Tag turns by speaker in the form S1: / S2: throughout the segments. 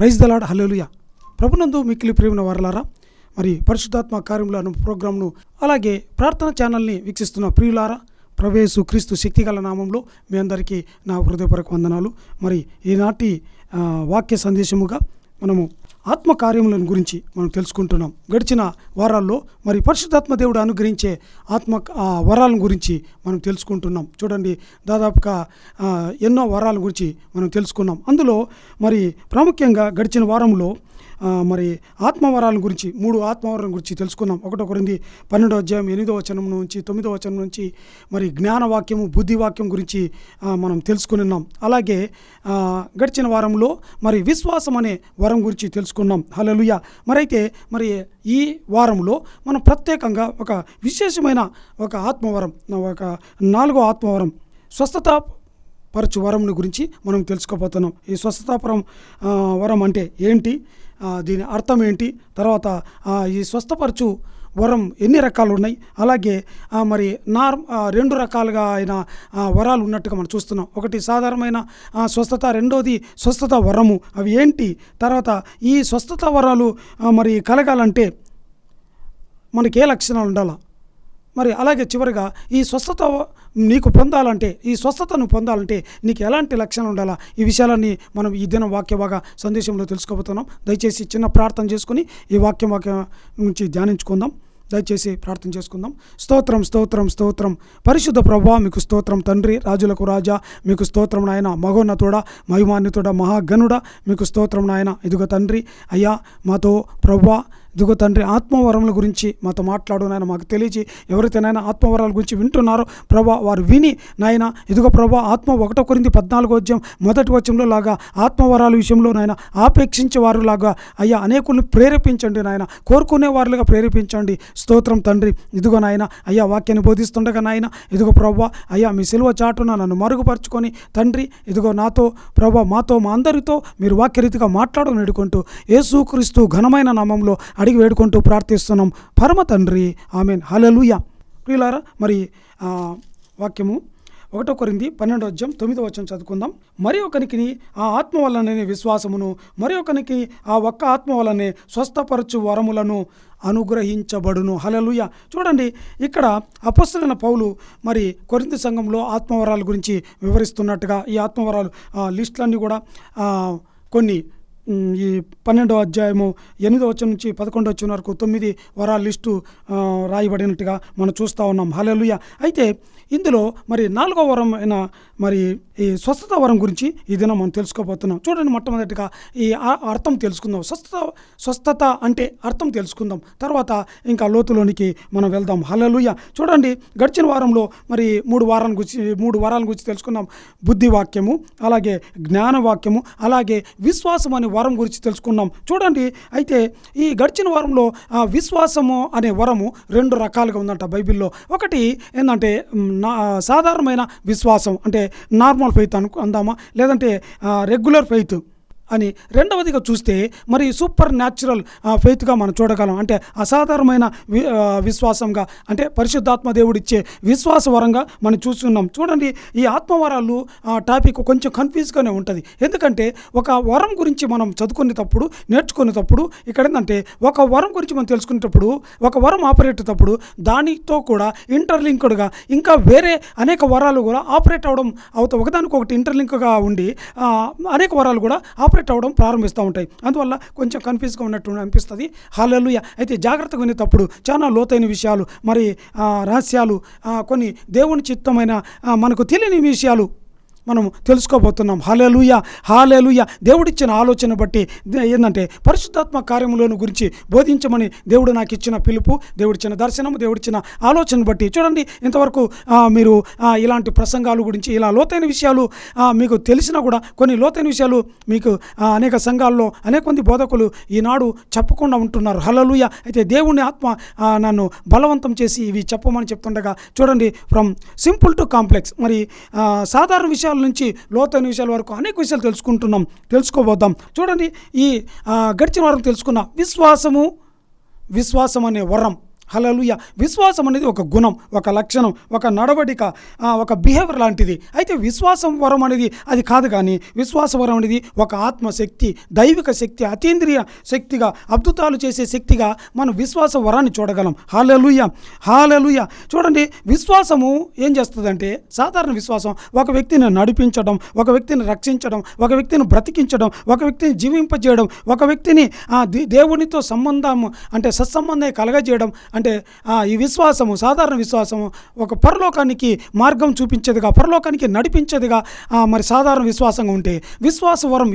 S1: Praise the Lord హలోలియా ప్రభునందు మిక్కిలి ప్రేమిన వారలారా మరి పరిశుద్ధాత్మ కార్యములను ప్రోగ్రాంను అలాగే ప్రార్థన ఛానల్ని వీక్షిస్తున్న ప్రియులారా ప్రవేశు క్రీస్తు శక్తిగల నామంలో మీ అందరికీ నా హృదయపూర్వక వందనాలు. మరి ఈనాటి వాక్య సందేశముగా మనము ఆత్మకార్యములను గురించి మనం తెలుసుకుంటున్నాం. గడిచిన వారాల్లో మరి పరిశుద్ధాత్మ దేవుడు అనుగ్రహించే ఆత్మ ఆ, వరాల గురించి మనం తెలుసుకుంటున్నాం. చూడండి దాదాపుగా ఎన్నో వరాల గురించి మనం తెలుసుకున్నాం. అందులో మరి ప్రాముఖ్యంగా గడిచిన వారంలో మరి ఆత్మవరాల గురించి మూడు ఆత్మవరాల గురించి తెలుసుకున్నాం ఒకటో కొరింది పన్నెండో అధ్యాయం ఎనిమిదో వచనం నుంచి తొమ్మిదో వచనం నుంచి మరి జ్ఞానవాక్యము బుద్ధివాక్యం గురించి మనం తెలుసుకుని ఉన్నాం. అలాగే గడిచిన వారంలో మరి విశ్వాసం అనే వరం గురించి తెలుసుకున్నాం. హలలుయ మరైతే మరి ఈ వారంలో మనం ప్రత్యేకంగా ఒక విశేషమైన ఒక ఆత్మవరం ఒక నాలుగో ఆత్మవరం స్వస్థత పరచు వరంని గురించి మనం తెలుసుకోబోతున్నాం. ఈ స్వస్థతాపరం వరం అంటే ఏంటి? దీని అర్థం ఏంటి? తర్వాత ఈ స్వస్థపరచు వరం ఎన్ని రకాలు ఉన్నాయి అలాగే మరి నార్ రెండు రకాలుగా ఆయన వరాలు ఉన్నట్టుగా మనం చూస్తున్నాం. ఒకటి సాధారణమైన స్వస్థత రెండోది స్వస్థత వరము. అవి ఏంటి? తర్వాత ఈ స్వస్థత వరాలు మరి కలగాలంటే మనకి ఏ లక్షణాలు ఉండాలా? మరి అలాగే చివరిగా ఈ స్వస్థత నీకు పొందాలంటే ఈ స్వస్థతను పొందాలంటే నీకు ఎలాంటి లక్షణాలు ఉండాలా? ఈ విషయాలన్నీ మనం ఈ దినం వాక్య భాగ సందేశంలో తెలుసుకోబోతున్నాం. దయచేసి చిన్న ప్రార్థన చేసుకుని ఈ వాక్యం వాక్యం నుంచి ధ్యానించుకుందాం. దయచేసి ప్రార్థన చేసుకుందాం. స్తోత్రం స్తోత్రం స్తోత్రం. పరిశుద్ధ ప్రభా మీకు స్తోత్రం తండ్రి రాజులకు రాజా మీకు స్తోత్రం నాయన మహోన్నతుడ మహిమాన్వితుడ మహాగనుడ మీకు స్తోత్రం నాయన ఇదిగో తండ్రి. అయ్యా మాతో ప్రభా ఇదిగో తండ్రి ఆత్మవరముల గురించి మాతో మాట్లాడు నాయన. మాకు తెలియచి ఎవరైతే నాయన ఆత్మవరాల గురించి వింటున్నారో ప్రభా వారు విని నాయన ఇదిగో ప్రభా ఆత్మ ఒకటో కొరింది పద్నాలుగో అధ్యాయం మొదటి వచ్చంలో లాగా ఆత్మవరాల విషయంలో నాయన ఆపేక్షించే వారు లాగా అయ్యా అనేకుల్ని ప్రేరేపించండి నాయన. కోరుకునే వారులుగా ప్రేరేపించండి. స్తోత్రం తండ్రి. ఇదిగో నాయన అయ్యా వాక్యాన్ని బోధిస్తుండగా నాయన ఇదిగో ప్రభా అయ్యా మీ సిలువ చాటున నన్ను మరుగుపరుచుకొని తండ్రి ఇదిగో నాతో ప్రభా మాతో మా అందరితో మీరు వాక్యరీతిగా మాట్లాడడం వేడుకుంటూ యేసుక్రీస్తు ఘనమైన నామంలో అడిగి వేడుకుంటూ ప్రార్థిస్తున్నాం. పరమ తండ్రి ఆమెన్. హలలుయ ప్రియులారా మరి వాక్యము ఒకటో కొరింది పన్నెండో అధ్యాయం తొమ్మిదో వచ్చం చదువుకుందాం. మరి ఒకరికి ఆ ఆత్మ వల్లనే విశ్వాసమును మరి ఒకనికి ఆ ఒక్క ఆత్మ వల్లనే స్వస్థపరచు వరములను అనుగ్రహించబడును. హలలుయ చూడండి ఇక్కడ అపస్సులైన పౌలు మరి కొరింది సంఘంలో ఆత్మవరాల గురించి వివరిస్తున్నట్టుగా ఈ ఆత్మవరాలు లిస్టులన్నీ కూడా కొన్ని ఈ పన్నెండో అధ్యాయము ఎనిమిదో వచ్చిన నుంచి పదకొండో వచ్చిన వరకు తొమ్మిది వరాల లిస్టు రాయబడినట్టుగా మనం చూస్తూ ఉన్నాం. హలలుయ అయితే ఇందులో మరి నాలుగో వరం అయిన మరి ఈ స్వస్థత వరం గురించి ఈ దినం మనం తెలుసుకోబోతున్నాం. చూడండి మొట్టమొదటిగా ఈ అర్థం తెలుసుకుందాం. స్వస్థత స్వస్థత అంటే అర్థం తెలుసుకుందాం. తర్వాత ఇంకా లోతులోనికి మనం వెళ్దాం. హలలుయ చూడండి గడిచిన వారంలో మరి మూడు వారాల గురించి మూడు వారాల గురించి తెలుసుకున్నాం బుద్ధి వాక్యము అలాగే జ్ఞాన వాక్యము అలాగే విశ్వాసం అనే వరం గురించి తెలుసుకున్నాం. చూడండి అయితే ఈ గడిచిన వారంలో విశ్వాసము అనే వరము రెండు రకాలుగా ఉందంట బైబిల్లో. ఒకటి ఏంటంటే నా సాధారణమైన విశ్వాసం అంటే నార్మల్ ఫెయిత్ అను అందామా? లేదంటే రెగ్యులర్ ఫెయిత్. అని రెండవదిగా చూస్తే మరి సూపర్ న్యాచురల్ ఫెయిత్గా మనం చూడగలం. అంటే అసాధారణమైన వి విశ్వాసంగా అంటే పరిశుద్ధాత్మ దేవుడిచ్చే విశ్వాస వరంగా మనం చూస్తున్నాం. చూడండి ఈ ఆత్మవరాలు టాపిక్ కొంచెం కన్ఫ్యూజ్గానే ఉంటుంది. ఎందుకంటే ఒక వరం గురించి మనం చదువుకునేటప్పుడు నేర్చుకునేటప్పుడు ఇక్కడ ఏంటంటే ఒక వరం గురించి మనం తెలుసుకునేటప్పుడు ఒక వరం ఆపరేటప్పుడు దానితో కూడా ఇంటర్లింక్డ్గా ఇంకా వేరే అనేక వరాలు కూడా ఆపరేట్ అవడం అవుతాయి ఒకదానికొకటి ఇంటర్లింక్గా ఉండి అనేక వరాలు కూడా ఆపరేట్ అవ్వడం ప్రారంభిస్తూ ఉంటాయి. అందువల్ల కొంచెం కన్ఫ్యూజ్గా ఉన్నట్టు అనిపిస్తుంది. హాలలుయ. అయితే జాగ్రత్తగా వినేటప్పుడు చాలా లోతైన విషయాలు మరి రహస్యాలు కొన్ని దేవుని చిత్తమైన మనకు తెలియని విషయాలు మనం తెలుసుకోబోతున్నాం. హాలేలుయ హాలేలుయ దేవుడిచ్చిన ఆలోచన బట్టి దే- ఏంటంటే పరిశుద్ధాత్మ కార్యములను గురించి బోధించమని దేవుడు నాకు ఇచ్చిన పిలుపు దేవుడిచ్చిన దర్శనము దేవుడిచ్చిన ఆలోచన బట్టి. చూడండి ఇంతవరకు మీరు ఇలాంటి ప్రసంగాలు గురించి ఇలా లోతైన విషయాలు మీకు తెలిసినా కూడా కొన్ని లోతైన విషయాలు మీకు అనేక సంఘాల్లో అనేక మంది బోధకులు ఈనాడు చెప్పకుండా ఉంటున్నారు. హలలుయ అయితే దేవుని ఆత్మ నన్ను బలవంతం చేసి ఇవి చెప్పమని చెప్తుండగా చూడండి ఫ్రమ్ సింపుల్ టు కాంప్లెక్స్. మరి సాధారణ విషయాలు నుంచి లోతైన విషయాల వరకు అనేక విషయాలు తెలుసుకుంటున్నాం తెలుసుకోబోద్దాం చూడండి ఈ గడిచిన వారం తెలుసుకున్న విశ్వాసము విశ్వాసం అనే వరం. హలలుయ విశ్వాసం అనేది ఒక గుణం ఒక లక్షణం ఒక నడవడిక ఒక బిహేవియర్ లాంటిది. అయితే విశ్వాసం వరం అనేది అది కాదు కానీ విశ్వాస వరం అనేది ఒక ఆత్మశక్తి దైవిక శక్తి అతీంద్రియ శక్తిగా అద్భుతాలు చేసే శక్తిగా మనం విశ్వాస వరాన్ని చూడగలం. హాలలుయ హాలలుయ చూడండి విశ్వాసము ఏం చేస్తుందంటే సాధారణ విశ్వాసం ఒక వ్యక్తిని నడిపించడం ఒక వ్యక్తిని రక్షించడం ఒక వ్యక్తిని బ్రతికించడం ఒక వ్యక్తిని జీవింపజేయడం ఒక వ్యక్తిని దే- దేవునితో సంబంధం అంటే సత్సంబంధం కలగజేయడం అంటే ఈ విశ్వాసము సాధారణ విశ్వాసము ఒక పరలోకానికి మార్గం చూపించేదిగా పరలోకానికి నడిపించేదిగా మరి సాధారణ విశ్వాసంగా ఉంటే విశ్వాస వరం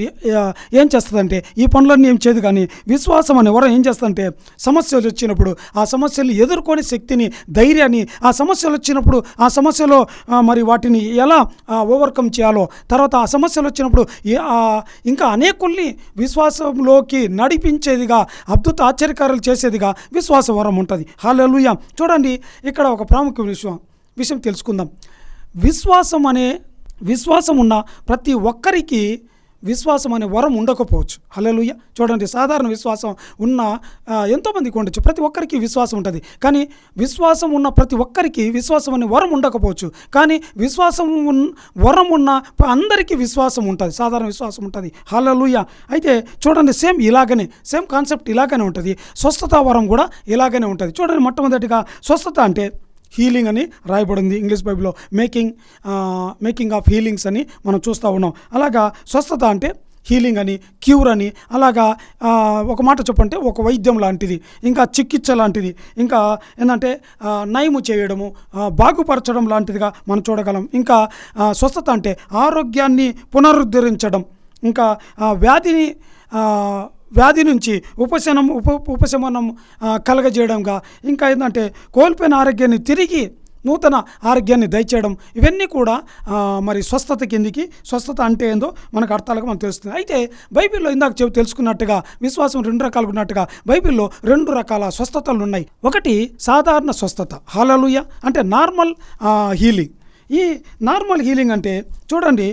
S1: ఏం చేస్తుందంటే ఈ పనులన్నీ ఏం చేయదు కానీ విశ్వాసం అనే వరం ఏం చేస్తుందంటే సమస్యలు వచ్చినప్పుడు ఆ సమస్యలు ఎదుర్కొనే శక్తిని ధైర్యాన్ని ఆ సమస్యలు వచ్చినప్పుడు ఆ సమస్యలో మరి వాటిని ఎలా ఓవర్కమ్ చేయాలో తర్వాత ఆ సమస్యలు వచ్చినప్పుడు ఇంకా అనేకుల్ని విశ్వాసంలోకి నడిపించేదిగా అద్భుత ఆశ్చర్యకారాలు చేసేదిగా విశ్వాస వరం ఉంటుంది. హాలూయ చూడండి ఇక్కడ ఒక ప్రాముఖ్య విషయం విషయం తెలుసుకుందాం. విశ్వాసం అనే విశ్వాసం ఉన్న ప్రతి ఒక్కరికి విశ్వాసం అనే వరం ఉండకపోవచ్చు. హల్లెలూయ. చూడండి సాధారణ విశ్వాసం ఉన్న ఎంతోమందికి ఉండొచ్చు. ప్రతి ఒక్కరికి విశ్వాసం ఉంటుంది. కానీ విశ్వాసం ఉన్న ప్రతి ఒక్కరికి విశ్వాసం అనే వరం ఉండకపోవచ్చు. కానీ విశ్వాసం ఉన్ వరం ఉన్న అందరికీ విశ్వాసం ఉంటుంది. సాధారణ విశ్వాసం ఉంటుంది. హల్లెలూయ. అయితే చూడండి సేమ్ ఇలాగనే సేమ్ కాన్సెప్ట్ ఇలాగనే ఉంటుంది. స్వస్థత వరం కూడా ఇలాగనే ఉంటుంది. చూడండి మొట్టమొదటిగా స్వస్థత అంటే హీలింగ్ అని రాయబడింది ఇంగ్లీష్ బైబిల్లో. మేకింగ్ మేకింగ్ ఆఫ్ హీలింగ్స్ అని మనం చూస్తూ ఉన్నాం. అలాగా స్వస్థత అంటే హీలింగ్ అని క్యూర్ అని అలాగా ఒక మాట చెప్పంటే ఒక వైద్యం లాంటిది ఇంకా చికిత్స లాంటిది ఇంకా ఏంటంటే నయము చేయడము బాగుపరచడం లాంటిదిగా మనం చూడగలం. ఇంకా స్వస్థత అంటే ఆరోగ్యాన్ని పునరుద్ధరించడం ఇంకా వ్యాధిని వ్యాధి నుంచి ఉపశమనం ఉప ఉపశమనం కలగజేయడంగా. ఇంకా ఏంటంటే కోల్పోయిన ఆరోగ్యాన్ని తిరిగి నూతన ఆరోగ్యాన్ని దయచేయడం ఇవన్నీ కూడా మరి స్వస్థత కిందికి స్వస్థత అంటే ఏందో మనకు అర్థాలుగా మనకు తెలుస్తుంది. అయితే బైబిల్లో ఇందాక చెవి తెలుసుకున్నట్టుగా విశ్వాసం రెండు రకాలుగా ఉన్నట్టుగా బైబిల్లో రెండు రకాల స్వస్థతలు ఉన్నాయి. ఒకటి సాధారణ స్వస్థత హాలలుయ అంటే నార్మల్ హీలింగ్. ఈ నార్మల్ హీలింగ్ అంటే చూడండి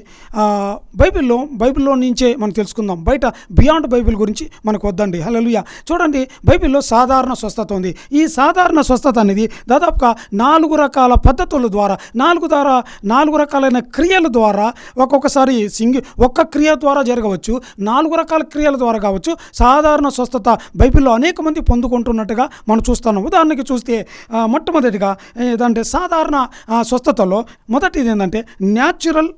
S1: బైబిల్లో బైబిల్లో నుంచే మనం తెలుసుకుందాం. బయట బియాండ్ బైబిల్ గురించి మనకు వద్దండి. హల్లెలూయా. చూడండి బైబిల్లో సాధారణ స్వస్థత ఉంది. ఈ సాధారణ స్వస్థత అనేది దాదాపుగా నాలుగు రకాల పద్ధతుల ద్వారా నాలుగు ద్వారా నాలుగు రకాలైన క్రియల ద్వారా ఒక్కొక్కసారి సింగి ఒక్క క్రియ ద్వారా జరగవచ్చు. నాలుగు రకాల క్రియల ద్వారా కావచ్చు. సాధారణ స్వస్థత బైబిల్లో అనేక మంది పొందుకుంటున్నట్టుగా మనం చూస్తున్నాం. ఉదాహరణకి చూస్తే మొట్టమొదటిగా ఏదంటే సాధారణ స్వస్థతలో మొదటిది ఏంటంటే న్యాచురల్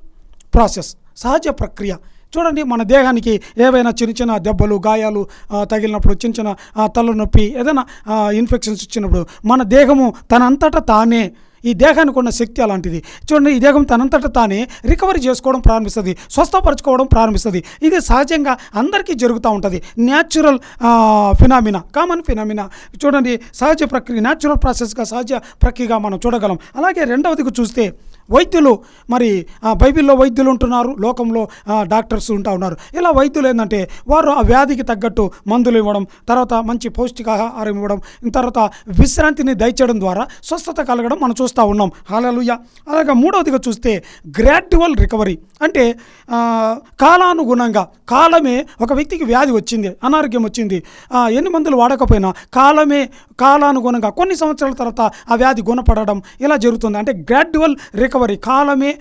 S1: ప్రాసెస్ సహజ ప్రక్రియ. చూడండి మన దేహానికి ఏవైనా చిన్న చిన్న దెబ్బలు గాయాలు తగిలినప్పుడు చిన్న చిన్న తలనొప్పి ఏదైనా ఇన్ఫెక్షన్స్ ఇచ్చినప్పుడు మన దేహము తనంతట తానే ఈ దేహానికి ఉన్న శక్తి అలాంటిది. చూడండి ఈ దేహం తనంతట తానే రికవరీ చేసుకోవడం ప్రారంభిస్తుంది స్వస్థపరచుకోవడం ప్రారంభిస్తుంది. ఇది సహజంగా అందరికీ జరుగుతూ ఉంటుంది. న్యాచురల్ ఫినామినా కామన్ ఫినామినా చూడండి సహజ ప్రక్రియ న్యాచురల్ ప్రాసెస్గా సహజ ప్రక్రియగా మనం చూడగలం. అలాగే రెండవదికి చూస్తే వైద్యులు మరి బైబిల్లో వైద్యులు ఉంటున్నారు లోకంలో డాక్టర్స్ ఉంటా ఉన్నారు. ఇలా వైద్యులు ఏంటంటే వారు ఆ వ్యాధికి తగ్గట్టు మందులు ఇవ్వడం తర్వాత మంచి పౌష్టికాహారం ఇవ్వడం తర్వాత విశ్రాంతిని దయచేయడం ద్వారా స్వస్థత కలగడం మనం చూస్తూ ఉన్నాం. హాలలుయ. అలాగే మూడవదిగా చూస్తే గ్రాడ్యువల్ రికవరీ. అంటే కాలానుగుణంగా కాలమే ఒక వ్యక్తికి వ్యాధి వచ్చింది అనారోగ్యం వచ్చింది. ఎన్ని మందులు వాడకపోయినా కాలమే కాలానుగుణంగా కొన్ని సంవత్సరాల తర్వాత ఆ వ్యాధి గుణపడడం ఇలా జరుగుతుంది. అంటే గ్రాడ్యువల్ రికవరీ కాలమే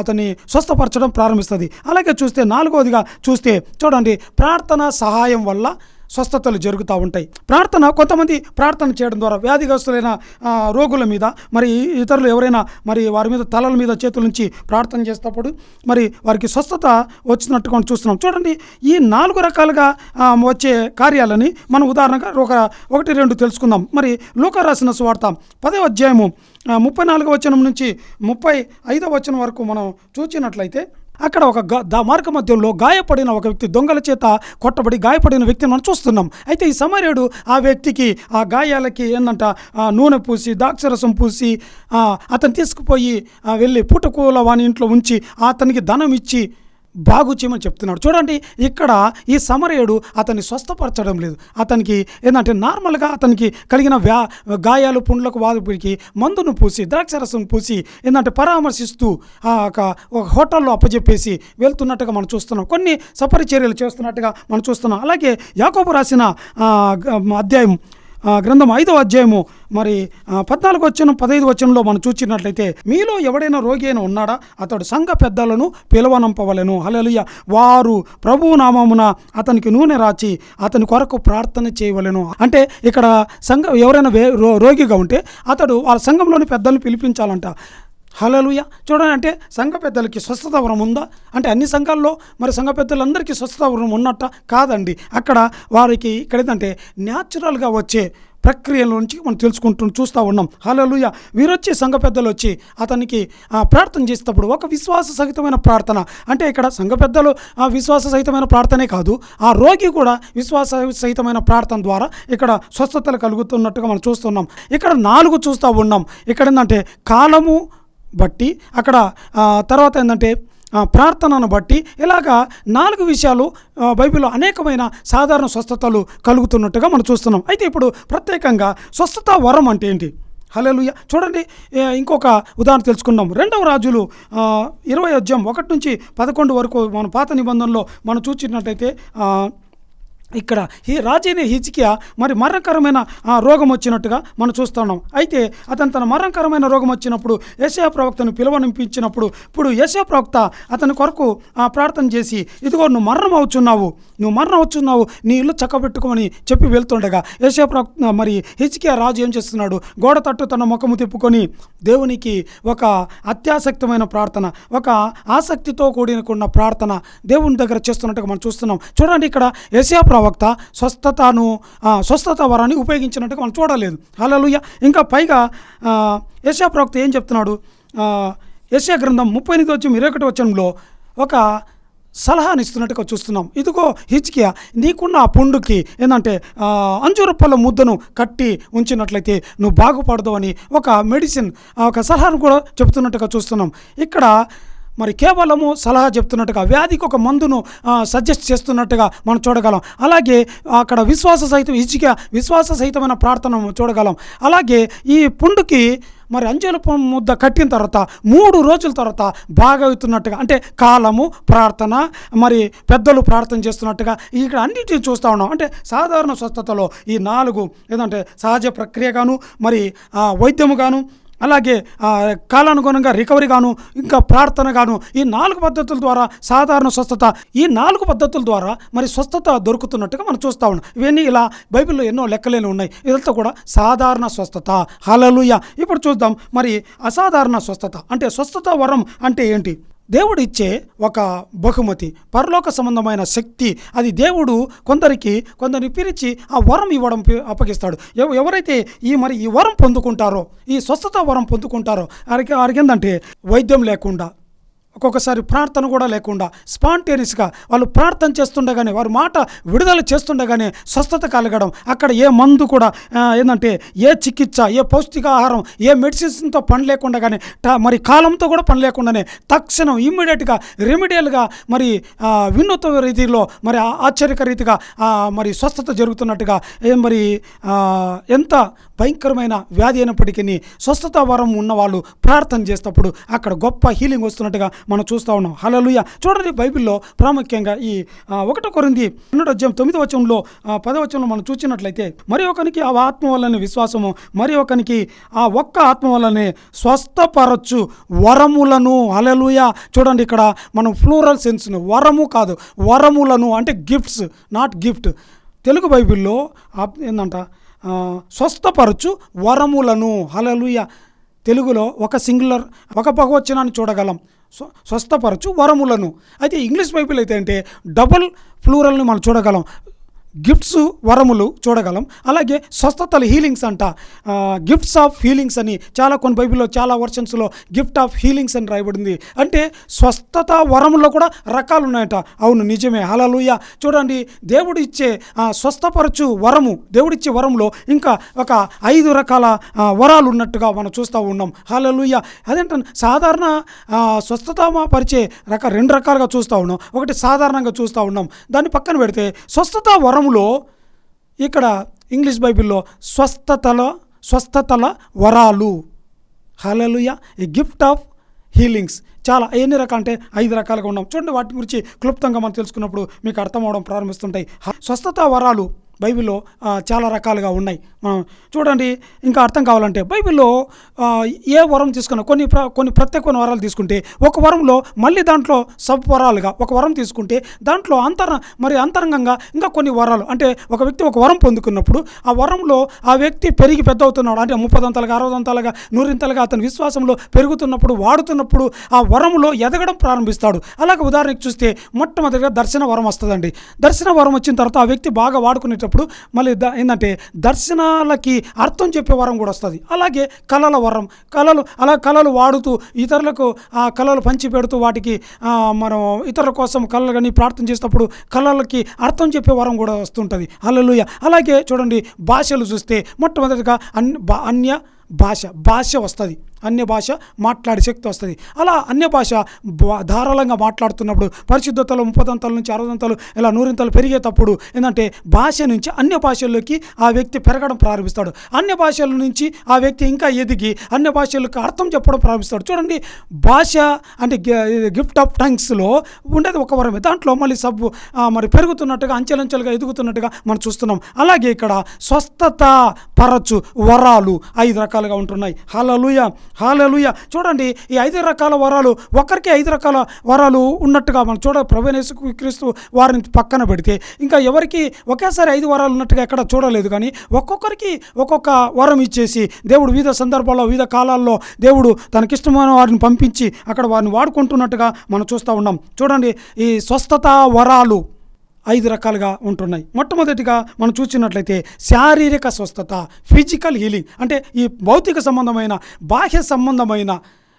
S1: అతన్ని స్వస్థపరచడం ప్రారంభిస్తుంది. అలాగే చూస్తే నాలుగవదిగా చూస్తే చూడండి ప్రార్థన సహాయం వల్ల స్వస్థతలు జరుగుతూ ఉంటాయి. ప్రార్థన కొంతమంది ప్రార్థన చేయడం ద్వారా వ్యాధిగ్రస్తులైన రోగుల మీద మరి ఇతరులు ఎవరైనా మరి వారి మీద తలల మీద చేతుల నుంచి ప్రార్థన చేసేటప్పుడు మరి వారికి స్వస్థత వచ్చినట్టుగా చూస్తున్నాం. చూడండి ఈ నాలుగు రకాలుగా వచ్చే కార్యాలని మనం ఉదాహరణగా ఒక ఒకటి రెండు తెలుసుకుందాం. మరి లూకా రాసిన సువార్త పదే అధ్యాయము ముప్పై నాలుగో వచనం నుంచి ముప్పై ఐదో వచనం వరకు మనం చూచినట్లయితే అక్కడ ఒక గా- మార్గ మధ్యంలో గాయపడిన ఒక వ్యక్తి దొంగల చేత కొట్టబడి గాయపడిన వ్యక్తిని మనం చూస్తున్నాం. అయితే ఈ సమర్యుడు ఆ వ్యక్తికి ఆ గాయాలకి ఏంటంట నూనె పూసి ద్రాక్షరసం పూసి అతను తీసుకుపోయి వెళ్ళి పూటకూల వాని ఇంట్లో ఉంచి అతనికి ధనం ఇచ్చి బాగు చేయమని చెప్తున్నాడు. చూడండి ఇక్కడ ఈ సమరయుడు అతన్ని స్వస్థపరచడం లేదు. అతనికి ఏంటంటే నార్మల్గా అతనికి కలిగిన వ్యా గాయాలు పుండ్లకు వాదుపుడికి మందును పూసి ద్రాక్షరసం పూసి ఏంటంటే పరామర్శిస్తూ ఆ ఒక హోటల్లో అప్పజెప్పేసి వెళ్తున్నట్టుగా మనం చూస్తున్నాం. కొన్ని సపరిచర్యలు చేస్తున్నట్టుగా మనం చూస్తున్నాం. అలాగే యాకోబు రాసిన అధ్యాయం గ్రంథం ఐదవ అధ్యాయము మరి పద్నాలుగు వచ్చిన పదహైదు వచనంలో మనం చూసినట్లయితే మీలో ఎవడైనా రోగి అయినా ఉన్నాడా? అతడు సంఘ పెద్దలను పిలవనంపవలను. హల్లెలూయా. వారు ప్రభు నామమున అతనికి నూనె రాచి అతని కొరకు ప్రార్థన చేయవలెను. అంటే ఇక్కడ సంఘ ఎవరైనా వే- రో- రోగిగా ఉంటే అతడు వాళ్ళ సంఘంలోని పెద్దలను పిలిపించాలంట. హలలుయ చూడండి అంటే సంఘ పెద్దలకి స్వస్థత వరం ఉందా? అంటే అన్ని సంఘాల్లో మరి సంఘ పెద్దలందరికీ స్వస్థత వరం ఉన్నట్ట కాదండి. అక్కడ వారికి ఇక్కడ ఏంటంటే న్యాచురల్గా వచ్చే ప్రక్రియల నుంచి మనం తెలుసుకుంటూ చూస్తూ ఉన్నాం. హలలుయ వీరొచ్చి సంఘ పెద్దలు వచ్చి అతనికి ప్రార్థన చేసేటప్పుడు ఒక విశ్వాస సహితమైన ప్రార్థన. అంటే ఇక్కడ సంఘ పెద్దలు ఆ విశ్వాస సహితమైన ప్రార్థనే కాదు ఆ రోగి కూడా విశ్వాస సహితమైన ప్రార్థన ద్వారా ఇక్కడ స్వస్థతలు కలుగుతున్నట్టుగా మనం చూస్తున్నాం. ఇక్కడ నాలుగు చూస్తూ ఉన్నాం. ఇక్కడ ఏంటంటే కాలము బట్టి అక్కడ తర్వాత ఏంటంటే ప్రార్థనను బట్టి ఇలాగా నాలుగు విషయాలు బైబిల్లో అనేకమైన సాధారణ స్వస్థతలు కలుగుతున్నట్టుగా మనం చూస్తున్నాం. అయితే ఇప్పుడు ప్రత్యేకంగా స్వస్థత వరం అంటే ఏంటి? హల్లెలూయా. చూడండి ఇంకొక ఉదాహరణ తెలుసుకుందాం. రెండవ రాజులు ఇరవై అధ్యాయం ఒకటి నుంచి పదకొండు వరకు మన పాత నిబంధనలో మనం చూసినట్టయితే ఇక్కడ ఈ రాజైన హిజ్కియా మరి మరణకరమైన ఆ, రోగం వచ్చినట్టుగా మనం చూస్తున్నాం అయితే అతను తన మరణకరమైన రోగం వచ్చినప్పుడు యశా ప్రవక్తను పిలువనిపించినప్పుడు ఇప్పుడు యశా ప్రవక్త అతని కొరకు ప్రార్థన చేసి ఇదిగో నువ్వు మరణం అవుతున్నావు నువ్వు మరణం అవుతున్నావు నీ ఇల్లు చక్కబెట్టుకోమని చెప్పి వెళ్తుండగా యశా ప్రవక్త మరి హిజ్కియా రాజు ఏం చేస్తున్నాడు? గోడ తట్టు తన ముఖము తిప్పుకొని దేవునికి ఒక అత్యాసక్తమైన ప్రార్థన ఒక ఆసక్తితో కూడిన ప్రార్థన దేవుని దగ్గర చేస్తున్నట్టుగా మనం చూస్తున్నాం. చూడండి ఇక్కడ యశా ప్రవక్త స్వస్థతను స్వస్థత వరాన్ని ఉపయోగించినట్టుగా మనం చూడలేదు. అలలుయ ఇంకా పైగా యశా ప్రవక్త ఏం చెప్తున్నాడు? యశా గ్రంథం ముప్పై ఎనిమిది వచ్చి ఇరవై ఒకటి వచ్చంలో ఒక సలహాని ఇస్తున్నట్టుగా చూస్తున్నాం. ఇదిగో హిచ్కియా నీకున్న ఆ పుండుకి ఏంటంటే ఆ, ముద్దను కట్టి ఉంచినట్లయితే నువ్వు బాగుపడదు అని ఒక మెడిసిన్ ఒక సలహాను కూడా చెప్తున్నట్టుగా చూస్తున్నాం. ఇక్కడ మరి కేవలము సలహా చెప్తున్నట్టుగా వ్యాధికి ఒక మందును సజెస్ట్ చేస్తున్నట్టుగా మనం చూడగలం. అలాగే అక్కడ విశ్వాస సహితం ఇచ్చిగా విశ్వాస సహితమైన ప్రార్థన చూడగలం. అలాగే ఈ పుండుకి మరి అంజల ముద్ద కట్టిన తర్వాత మూడు రోజుల తర్వాత బాగా అవుతున్నట్టుగా అంటే కాలము ప్రార్థన మరి పెద్దలు ప్రార్థన చేస్తున్నట్టుగా ఇక్కడ అన్నిటిని చూస్తూ ఉన్నాం. అంటే సాధారణ స్వస్థతలో ఈ నాలుగు ఏదంటే సహజ ప్రక్రియగాను మరి వైద్యముగాను అలాగే కాలానుగుణంగా రికవరీ గాను ఇంకా ప్రార్థన గాను ఈ నాలుగు పద్ధతుల ద్వారా సాధారణ స్వస్థత ఈ నాలుగు పద్ధతుల ద్వారా మరి స్వస్థత దొరుకుతున్నట్టుగా మనం చూస్తూ ఉన్నాం. ఇవన్నీ ఇలా బైబిల్లో ఎన్నో లెక్కలేని ఉన్నాయి. ఇదంతా కూడా సాధారణ స్వస్థత. హలలుయ ఇప్పుడు చూద్దాం మరి అసాధారణ స్వస్థత. అంటే స్వస్థత వరం అంటే ఏంటి? దేవుడు ఇచ్చే ఒక బహుమతి పరలోక సంబంధమైన శక్తి. అది దేవుడు కొందరికి కొందరిని పిలిచి ఆ వరం ఇవ్వడం పి- అప్పగిస్తాడు. ఎవరైతే ఈ మరి ఈ వరం పొందుకుంటారో ఈ స్వస్థత వరం పొందుకుంటారో వారికి వారికి ఏంటంటే వైద్యం లేకుండా ఒక్కొక్కసారి ప్రార్థన కూడా లేకుండా స్పాంటేనియస్గా వాళ్ళు ప్రార్థన చేస్తుండగానే వారి మాట విడుదల చేస్తుండగానే స్వస్థత కలగడం. అక్కడ ఏ మందు కూడా ఏంటంటే ఏ చికిత్స ఏ పౌష్టికాహారం ఏ మెడిసిన్స్తో పని లేకుండానే ట- మరి కాలంతో కూడా పని లేకుండానే తక్షణం ఇమ్మీడియట్గా రెమిడియల్గా మరి ఆ, వినూత్న రీతిలో మరి ఆశ్చర్యక రీతిగా మరి స్వస్థత జరుగుతున్నట్టుగా ఏం మరి ఎంత భయంకరమైన వ్యాధి అయినప్పటికీ స్వస్థత వరం ఉన్న వాళ్ళు ప్రార్థన చేసేటప్పుడు అక్కడ గొప్ప హీలింగ్ వస్తున్నట్టుగా మనం చూస్తూ ఉన్నాం. హలలుయ చూడండి బైబిల్లో ప్రాముఖ్యంగా ఈ ఒకటో కొరింది పన్నెండు అధ్యాయం తొమ్మిది వచనంలో ఆ, వచనంలో మనం చూసినట్లయితే మరి ఒకనికి ఆ ఆత్మ వల్లనే విశ్వాసము మరి ఒకనికి ఆ ఒక్క ఆత్మ వల్లనే స్వస్థపరచు వరములను. హలలుయ చూడండి ఇక్కడ మనం ఫ్లూరల్ సెన్స్ను వరము కాదు వరములను అంటే గిఫ్ట్స్ నాట్ గిఫ్ట్ తెలుగు బైబిల్లో ఏంటంట ఏందంట స్వస్థపరచు వరములను. హలలుయ తెలుగులో ఒక సింగులర్ ఒక బహువచనాన్ని చూడగలం. స్వ స్వస్థపరచు వరములను. అయితే ఇంగ్లీష్ బైబిల్ అయితే అంటే డబుల్ ఫ్లూరల్ని మనం చూడగలం. గిఫ్ట్స్ వరములు చూడగలం. అలాగే స్వస్థతలు హీలింగ్స్ అంట. గిఫ్ట్స్ ఆఫ్ హీలింగ్స్ అని చాలా కొన్ని బైబిల్లో చాలా వర్షన్స్లో గిఫ్ట్ ఆఫ్ హీలింగ్స్ అని రాయబడింది. అంటే స్వస్థత వరముల్లో కూడా రకాలు ఉన్నాయట అవును నిజమే. హలలుయ చూడండి దేవుడు ఇచ్చే స్వస్థపరచు వరము దేవుడిచ్చే వరంలో ఇంకా ఒక ఐదు రకాల వరాలు ఉన్నట్టుగా మనం చూస్తూ ఉన్నాం. హలలుయ అదేంట సాధారణ స్వస్థత పరిచే రక రెండు రకాలుగా చూస్తూ ఉన్నాం. ఒకటి సాధారణంగా చూస్తూ ఉన్నాం. దాన్ని పక్కన పెడితే స్వస్థత వరం వరములో ఇక్కడ ఇంగ్లీష్ బైబిల్లో స్వస్థతల స్వస్థతల వరాలు. Hallelujah a gift of healings చాలా ఎన్ని రకాలు అంటే ఐదు రకాలుగా ఉన్నాం. చూడండి వాటి గురించి క్లుప్తంగా మనం తెలుసుకున్నప్పుడు మీకు అర్థం అవడం ప్రారంభిస్తుంటాయి. స్వస్థత వరాలు. బైబిల్లో చాలా రకాలుగా ఉన్నాయి. మనం చూడండి ఇంకా అర్థం కావాలంటే బైబిల్లో ఏ వరం తీసుకున్నా కొన్ని ప్ర- కొన్ని ప్రత్యేకమైన వరాలు తీసుకుంటే ఒక వరంలో మళ్ళీ దాంట్లో సబ్ వరాలుగా ఒక వరం తీసుకుంటే దాంట్లో అంతర మరి అంతరంగంగా ఇంకా కొన్ని వరాలు. అంటే ఒక వ్యక్తి ఒక వరం పొందుకున్నప్పుడు ఆ వరంలో ఆ వ్యక్తి పెరిగి పెద్ద అవుతున్నాడు అంటే ముప్పదంతలుగా అరవదంతలుగా నూరింతలుగా అతని విశ్వాసంలో పెరుగుతున్నప్పుడు వాడుతున్నప్పుడు ఆ వరంలో ఎదగడం ప్రారంభిస్తాడు. అలాగే ఉదాహరణకి చూస్తే మొట్టమొదటిగా దర్శన వరం వస్తుందండి. దర్శన వరం వచ్చిన తర్వాత ఆ వ్యక్తి బాగా వాడుకునే వాడుకునేటప్పుడు మళ్ళీ ద- ఏంటంటే దర్శనాలకి అర్థం చెప్పే వరం కూడా వస్తుంది. అలాగే కళల వరం. కళలు అలా కళలు వాడుతూ ఇతరులకు ఆ కళలు పంచిపెడుతూ వాటికి మనం ఇతరుల కోసం కళలు కానీ ప్రార్థన చేసేటప్పుడు కళలకి అర్థం చెప్పే వరం కూడా వస్తుంటుంది. అల్లలుయ అలాగే చూడండి భాషలు చూస్తే మొట్టమొదటిగా అన్ అన్య భాష భాష వస్తుంది. అన్య భాష మాట్లాడే శక్తి వస్తుంది. అలా అన్య భాష ధారాళంగా మాట్లాడుతున్నప్పుడు పరిశుద్ధతలు ముప్పదంతల నుంచి అరవదంతలు ఇలా నూరింతలు పెరిగేటప్పుడు ఏంటంటే భాష నుంచి అన్య భాషల్లోకి ఆ వ్యక్తి పెరగడం ప్రారంభిస్తాడు. అన్య భాషల నుంచి ఆ వ్యక్తి ఇంకా ఎదిగి అన్య భాషలకు అర్థం చెప్పడం ప్రారంభిస్తాడు. చూడండి భాష అంటే గిఫ్ట్ ఆఫ్ టంగ్స్లో ఉండేది ఒక వరమే. దాంట్లో మళ్ళీ సబ్బు మరి పెరుగుతున్నట్టుగా అంచెలంచెలుగా ఎదుగుతున్నట్టుగా మనం చూస్తున్నాం. అలాగే ఇక్కడ స్వస్థత పరచు వరాలు ఐదు రకాలుగా ఉంటున్నాయి. Hallelujah hallelujah. చూడండి ఈ ఐదు రకాల వరాలు ఒకరికి ఐదు రకాల వరాలు ఉన్నట్టుగా మనం చూడ ప్రవేశ క్రీస్తు వారిని పక్కన పెడితే ఇంకా ఎవరికి ఒకేసారి ఐదు వరాలు ఉన్నట్టుగా ఎక్కడ చూడలేదు కానీ ఒక్కొక్కరికి ఒక్కొక్క వరం ఇచ్చేసి దేవుడు వివిధ సందర్భాల్లో వివిధ కాలాల్లో దేవుడు తనకిష్టమైన వారిని పంపించి అక్కడ వారిని వాడుకుంటున్నట్టుగా మనం చూస్తూ ఉన్నాం. చూడండి ఈ స్వస్థత వరాలు. ఐదు రకాలుగా ఉంటున్నాయి. మొట్టమొదటిగా మనం చూసినట్లయితే శారీరక స్వస్థత ఫిజికల్ హీలింగ్ అంటే ఈ భౌతిక సంబంధమైన బాహ్య సంబంధమైన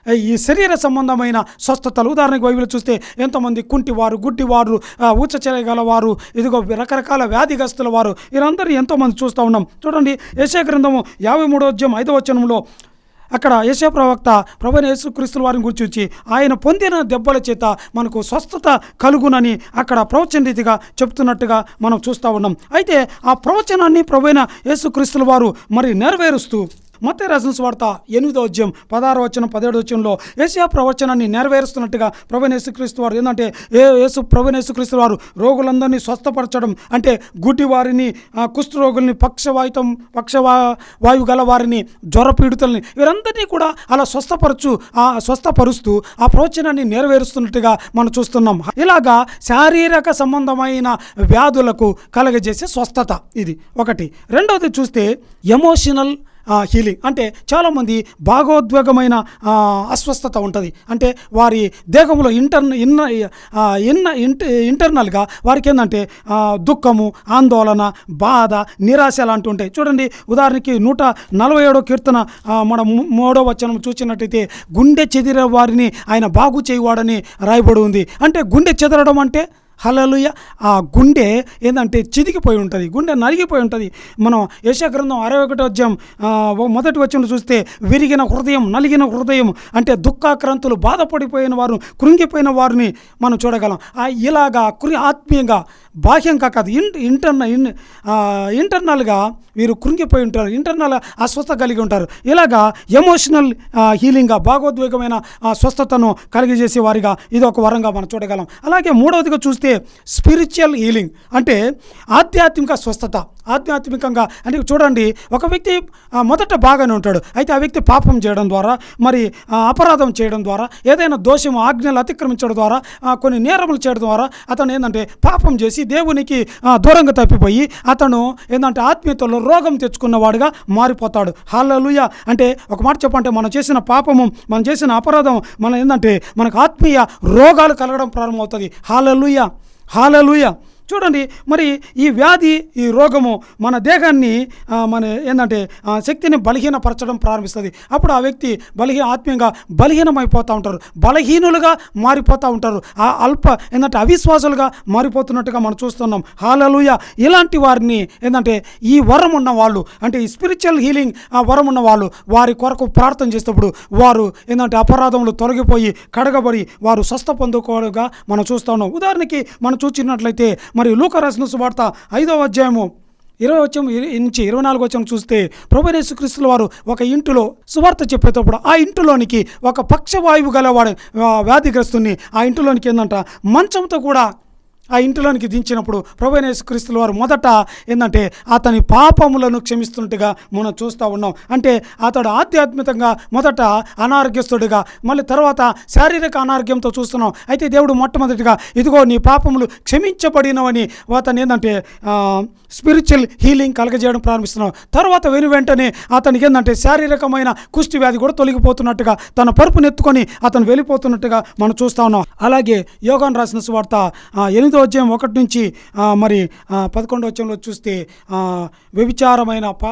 S1: ఈ శరీర సంబంధమైన స్వస్థతలు. ఉదాహరణకు బైబిల్ చూస్తే ఎంతోమంది కుంటివారు గుడ్డివారు ఆ, ఊచ చేయగల వారు ఇదిగో రకరకాల వ్యాధిగ్రస్తుల వారు. వీరందరూ ఎంతోమంది చూస్తూ ఉన్నాం. చూడండి యశయ గ్రంథము యాభై మూడో అధ్యాయం ఐదవ వచనంలో అక్కడ యశ ప్రవక్త ప్రభు యేసుక్రీస్తుల వారిని గురించి వచ్చి ఆయన పొందిన దెబ్బల చేత మనకు స్వస్థత కలుగునని అక్కడ ప్రవచన రీతిగా చెప్తున్నట్టుగా మనం చూస్తూ ఉన్నాం. అయితే ఆ ప్రవచనాన్ని ప్రభైన యేసుక్రీస్తుల వారు మరి నెరవేరుస్తూ మత రాసిన స్వార్త ఎనిమిదో అధ్యాయం పదహారు వచ్చిన పదిహేడు వచ్చంలో ఏషియా ప్రవచనాన్ని నెరవేరుస్తున్నట్టుగా ప్రభు యేసుక్రీస్తు వారు ఏంటంటే ఏ యేసు ప్రభు యేసుక్రీస్తు వారు రోగులందరినీ స్వస్థపరచడం అంటే గుడ్డి వారిని కుష్ఠ కుష్ఠరోగుల్ని పక్షవాయుతం పక్షవా వాయువు గల వారిని జ్వరపీడితుల్ని వీరందరినీ కూడా అలా స్వస్థపరచు ఆ స్వస్థపరుస్తూ ఆ ప్రవచనాన్ని నెరవేరుస్తున్నట్టుగా మనం చూస్తున్నాం. ఇలాగా శారీరక సంబంధమైన వ్యాధులకు కలగజేసే స్వస్థత ఇది ఒకటి. రెండవది చూస్తే ఎమోషనల్ హీలింగ్ అంటే చాలామంది భాగోద్వేగమైన అస్వస్థత ఉంటుంది. అంటే వారి దేహంలో ఇంటర్ ఇన్న ఇన్న ఇంట ఇంటర్నల్గా వారికి ఏంటంటే దుఃఖము ఆందోళన బాధ నిరాశ లాంటివి ఉంటాయి. చూడండి ఉదాహరణకి నూట నలభై ఏడో కీర్తన మన మూడో వచనం చూసినట్టయితే గుండె చెదిరే వారిని ఆయన బాగు చేయవాడని రాయబడి ఉంది. అంటే గుండె చెదరడం అంటే హలలుయ ఆ గుండె ఏంటంటే చిదిగిపోయి ఉంటుంది. గుండె నలిగిపోయి ఉంటుంది. మనం యశాగ్రంథం అరవై ఒకటో అధ్యాయం మొదటి వచ్చిన చూస్తే విరిగిన హృదయం నలిగిన హృదయం అంటే దుఃఖాక్రాంతులు బాధపడిపోయిన వారు కృంగిపోయిన వారిని మనం చూడగలం. ఆ ఇలాగా కురి ఆత్మీయంగా బాహ్యంగా కాదు ఇన్ ఇంటర్న ఇన్ ఇంటర్నల్గా వీరు కృంగిపోయి ఉంటారు. ఇంటర్నల్ అస్వస్థ కలిగి ఉంటారు. ఇలాగా ఎమోషనల్ హీలింగ్గా భాగోద్వేగమైన ఆ, స్వస్థతను కలిగజేసే వారిగా ఇది ఒక వరంగా మనం చూడగలం. అలాగే మూడవదిగా చూస్తే స్పిరిచువల్ హీలింగ్ అంటే ఆధ్యాత్మిక స్వస్థత. ఆధ్యాత్మికంగా. అంటే చూడండి ఒక వ్యక్తి మొదట బాగానే ఉంటాడు. అయితే ఆ వ్యక్తి పాపం చేయడం ద్వారా మరి అపరాధం చేయడం ద్వారా ఏదైనా దోషం ఆజ్ఞలు అతిక్రమించడం ద్వారా కొన్ని నేరములు చేయడం ద్వారా అతను ఏంటంటే పాపం చేసి దేవునికి దూరంగా తప్పిపోయి అతను ఏంటంటే ఆత్మీయతలో రోగం తెచ్చుకున్నవాడుగా మారిపోతాడు. హాలలుయ అంటే ఒక మాట చెప్పంటే మనం చేసిన పాపము మనం చేసిన అపరాధం మనం ఏంటంటే మనకు ఆత్మీయ రోగాలు కలగడం ప్రారంభమవుతుంది. హాలలుయ హాలలుయ చూడండి మరి ఈ వ్యాధి ఈ రోగము మన దేహాన్ని మన ఏంటంటే శక్తిని బలహీనపరచడం ప్రారంభిస్తుంది. అప్పుడు ఆ వ్యక్తి బలహీన ఆత్మీయంగా బలహీనమైపోతూ ఉంటారు. బలహీనులుగా మారిపోతూ ఉంటారు. ఆ అల్ప ఏంటంటే అవిశ్వాసులుగా మారిపోతున్నట్టుగా మనం చూస్తున్నాం. హాలలుయ! ఇలాంటి వారిని ఏంటంటే ఈ వరం ఉన్న వాళ్ళు అంటే ఈ స్పిరిచువల్ హీలింగ్ ఆ వరం ఉన్న వాళ్ళు వారి కొరకు ప్రార్థన చేసేటప్పుడు వారు ఏంటంటే అపరాధములు తొలగిపోయి కడగబడి వారు స్వస్థ పొందుకోగా మనం చూస్తున్నాం ఉదాహరణకి మనం చూసినట్లయితే మరియు లూక రాసిన సువార్త ఐదవ అధ్యాయము ఇరవై వచ్చం నుంచి ఇరవై నాలుగు వచ్చం చూస్తే ప్రభు వారు ఒక ఇంటిలో సువార్త చెప్పేటప్పుడు ఆ ఇంటిలోనికి ఒక పక్షవాయువు గలవాడు వ్యాధిగ్రస్తుని ఆ ఇంటిలోనికి ఏంటంట మంచంతో కూడా ఆ ఇంటిలోనికి దించినప్పుడు ప్రభు క్రీస్తుల యేసుక్రీస్తుల వారు మొదట ఏంటంటే అతని పాపములను క్షమిస్తున్నట్టుగా మనం చూస్తూ ఉన్నాం. అంటే అతడు ఆధ్యాత్మికంగా మొదట అనారోగ్యస్తుడిగా మళ్ళీ తర్వాత శారీరక అనారోగ్యంతో చూస్తున్నాం. అయితే దేవుడు మొట్టమొదటిగా ఇదిగో నీ పాపములు క్షమించబడినవని అతను ఏంటంటే స్పిరిచువల్ హీలింగ్ కలగజేయడం ప్రారంభిస్తున్నాం తర్వాత వెను వెంటనే అతనికి ఏంటంటే శారీరకమైన కుష్టి వ్యాధి కూడా తొలగిపోతున్నట్టుగా తన పరుపునెత్తుకొని అతను వెళ్ళిపోతున్నట్టుగా మనం చూస్తా ఉన్నాం. అలాగే యోగాన్ రాసిన సువార్త ఎనిమిది ఎనిమిదో అధ్యాయం ఒకటి నుంచి మరి పదకొండో అధ్యాయంలో చూస్తే వ్యభిచారమైన పా